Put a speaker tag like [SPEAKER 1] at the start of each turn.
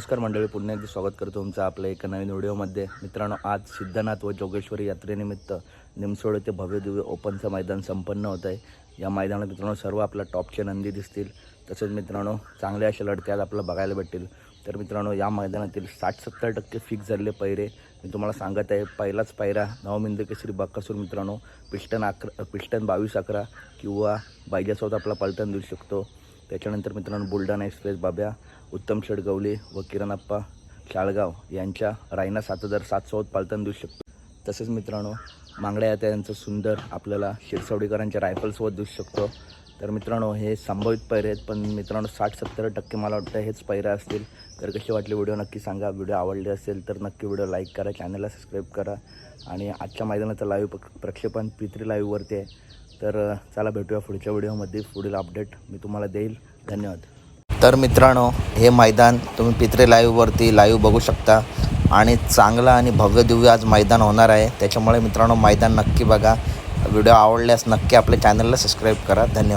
[SPEAKER 1] नमस्कार मंडळी पुन्हा एकदा स्वागत करतो तुमचं आपल्या एका नवीन व्हिडिओमध्ये. मित्रांनो आज सिद्धनाथ व जोगेश्वरी यात्रेनिमित्त निमसोड येथे भव्य दिव्य ओपनचं मैदान संपन्न होत आहे. या मैदानात मित्रांनो सर्व आपल्या टॉपचे नंदी दिसतील. तसेच मित्रांनो चांगल्या अशा लढते आपल्याला बघायला भेटतील. तर मित्रांनो या मैदानातील साठ सत्तर टक्के फिक्स झालेले पैरे मी तुम्हाला सांगत आहे. पहिलाच पायरा नवमिंद केसरी बक्कासूर मित्रांनो पिष्टन अकरा पिष्टन बावीस अकरा किंवा बायजासोबत आपला पलटण देऊ शकतो. त्याच्यानंतर मित्रांनो बुलढाणा एक्सप्रेस बाब्या उत्तम शेडगवले व किरणप्पा शाळगाव यांच्या रायना सात हजार सातसोबत पालताना देऊ शकतो. तसेच मित्रांनो मांगड्या यात्या यांचं सुंदर आपल्याला शिरसवडीकरांच्या रायफलसोबत देऊ शकतो. तर मित्रांनो हे संभवित पैरे आहेत पण मित्रांनो साठ सत्तर टक्के मला वाटतं हेच पैरे असतील. तर कशी वाटली व्हिडिओ नक्की सांगा. व्हिडिओ आवडले असेल तर नक्की व्हिडिओ लाईक करा चॅनलला सबस्क्राईब करा. आणि आजच्या मैदानाचं लाईव्ह प्रक्षेपण पित्री लाईव्हवरती आहे. तर चला भेटूया पुढच्या व्हिडिओमध्ये. पुढील अपडेट मी तुम्हाला देईल. धन्यवाद. तर मित्रांनो हे मैदान तुम्ही पित्रे लाईव्हवरती लाईव्ह बघू शकता. आणि चांगलं आणि भव्य दिव्य आज मैदान होणार आहे. त्याच्यामुळे मित्रांनो मैदान नक्की बघा. व्हिडिओ आवडल्यास नक्की आपल्या चॅनलला सबस्क्राईब करा. धन्यवाद.